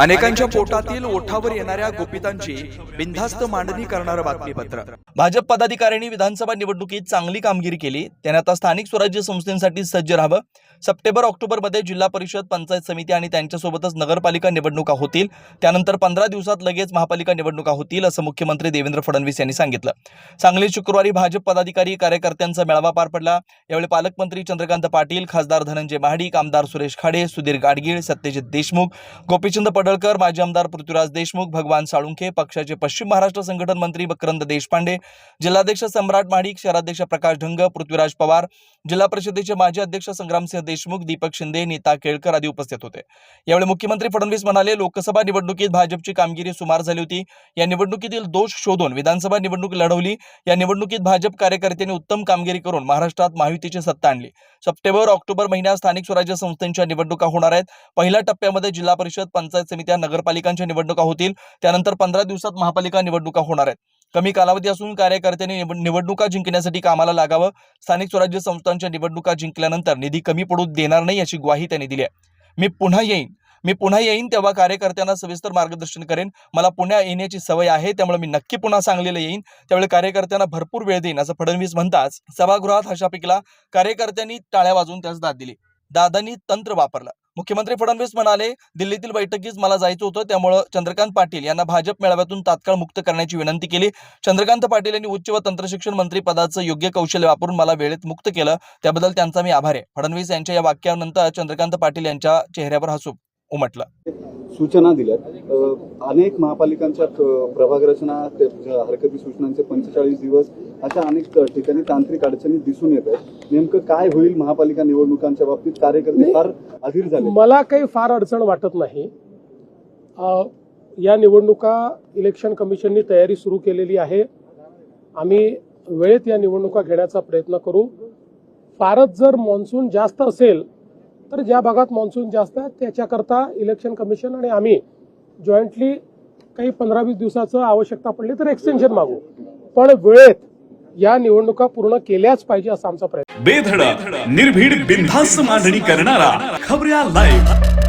अनेकांच्या पोटातील ओठावर येणाऱ्या गोपितांची बिनधास्त मांडणी करणारं बातमीपत्र. भाजप पदाधिकाऱ्यांनी विधानसभा निवडणुकीत चांगली कामगिरी केली. त्याने आता स्थानिक स्वराज्य संस्थेसाठी सज्ज राहावं. सप्टेंबर ऑक्टोबरमध्ये जिल्हा परिषद पंचायत समिती आणि त्यांच्यासोबतच नगरपालिका निवडणुका होतील. त्यानंतर पंधरा दिवसात लगेच महापालिका निवडणुका होतील असं मुख्यमंत्री देवेंद्र फडणवीस यांनी सांगितलं. सांगलीत शुक्रवारी भाजप पदाधिकारी कार्यकर्त्यांचा मेळावा पार पडला. यावेळी पालकमंत्री चंद्रकांत पाटील खासदार धनंजय महाडिक आमदार सुरेश खाडे सुधीर गाडगीळ सत्यजित देशमुख गोपीचंद पडळकर माजी आमदार पृथ्वीराज देशमुख भगवान साळुंखे पक्षाचे पश्चिम महाराष्ट्र संघटन मंत्री मकरंद देशपांडे जिल्हाध्यक्ष सम्राट माडिक शहराध्यक्ष प्रकाश ढंग पृथ्वीराज पवार जिल्हा परिषदेचे माजी अध्यक्ष संग्रामसिंह देशमुख दीपक शिंदे नीता केळकर आदी उपस्थित होते. यावेळी मुख्यमंत्री फडणवीस म्हणाले लोकसभा निवडणुकीत भाजपची कामगिरी सुमार झाली होती. या निवडणुकीतील दोष शोधून विधानसभा निवडणूक लढवली. या निवडणुकीत भाजप कार्यकर्त्यांनी उत्तम कामगिरी करून महाराष्ट्रात महायुतीची सत्ता आणली. सप्टेंबर ऑक्टोबर महिन्यात स्थानिक स्वराज्य संस्थांच्या निवडणुका होणार आहेत. पहिल्या टप्प्यामध्ये जिल्हा परिषद पंचायत समित्या नगरपालिकांच्या निवडणुका होतील. त्यानंतर पंधरा दिवसात महापालिका निवडणुका होणार आहेत. कमी कालावधी असून कार्यकर्त्यांनी निवडणुका जिंकण्यासाठी कामाला लागावं. स्थानिक स्वराज्य संस्थांच्या निवडणुका जिंकल्यानंतर निधी कमी पडू देणार नाही अशी ग्वाही त्यांनी दिली आहे. मी पुन्हा येईन. मी पुन्हा येईन तेव्हा कार्यकर्त्यांना सविस्तर मार्गदर्शन करेन. मला पुण्या येण्याची सवय आहे त्यामुळे मी नक्की पुन्हा सांगलेलं येईन. त्यावेळी कार्यकर्त्यांना भरपूर वेळ देईन असं फडणवीस म्हणताच सभागृहात हशा पिकला कार्यकर्त्यांनी टाळ्या वाजवून त्यास दाद दिली. दादांनी तंत्र वापरलं. मुख्यमंत्री फडणवीस म्हणाले दिल्लीतील बैठकीस मला जायचं होतं त्यामुळं चंद्रकांत पाटील यांना भाजप मेळाव्यातून तात्काळ मुक्त करण्याची विनंती केली. चंद्रकांत पाटील यांनी उच्च व तंत्रशिक्षण मंत्री पदाचं योग्य कौशल्य वापरून मला वेळेत मुक्त केलं त्याबद्दल त्यांचा मी आभार आहे. फडणवीस यांच्या या वाक्यानंतर चंद्रकांत पाटील यांच्या चेहऱ्यावर हसू उमटलं. सूचना दिल्यात. अनेक महापालिकांच्या क- प्रभाग रचना हरकती सूचनांचे पंचेचाळीस दिवस अशा अनेक ठिकाणी तांत्रिक अडचणी दिसून येत आहेत. नेमकं काय होईल महापालिका निवडणुकांच्या बाबतीत? कार्यकर्ते फार अधीर झाले. मला काही फार अडचण वाटत नाही. या निवडणुका इलेक्शन कमिशननी तयारी सुरू केलेली आहे. आम्ही वेळेत या निवडणुका घेण्याचा प्रयत्न करू. फारच जर मान्सून जास्त असेल तर ज्या भागात मान्सून जास्त आहे त्याच्याकरता इलेक्शन कमिशन आणि आम्ही जॉईंटली काही पंधरा वीस दिवसाचं आवश्यकता पडली तर एक्सटेन्शन मागू. पण वेळेत या निवडणुका पूर्ण केल्याच पाहिजे असा आमचा प्रयत्न बेधडक निर्भीड बिनधास्त मांडणी करणारा खबऱ्या लाईव्ह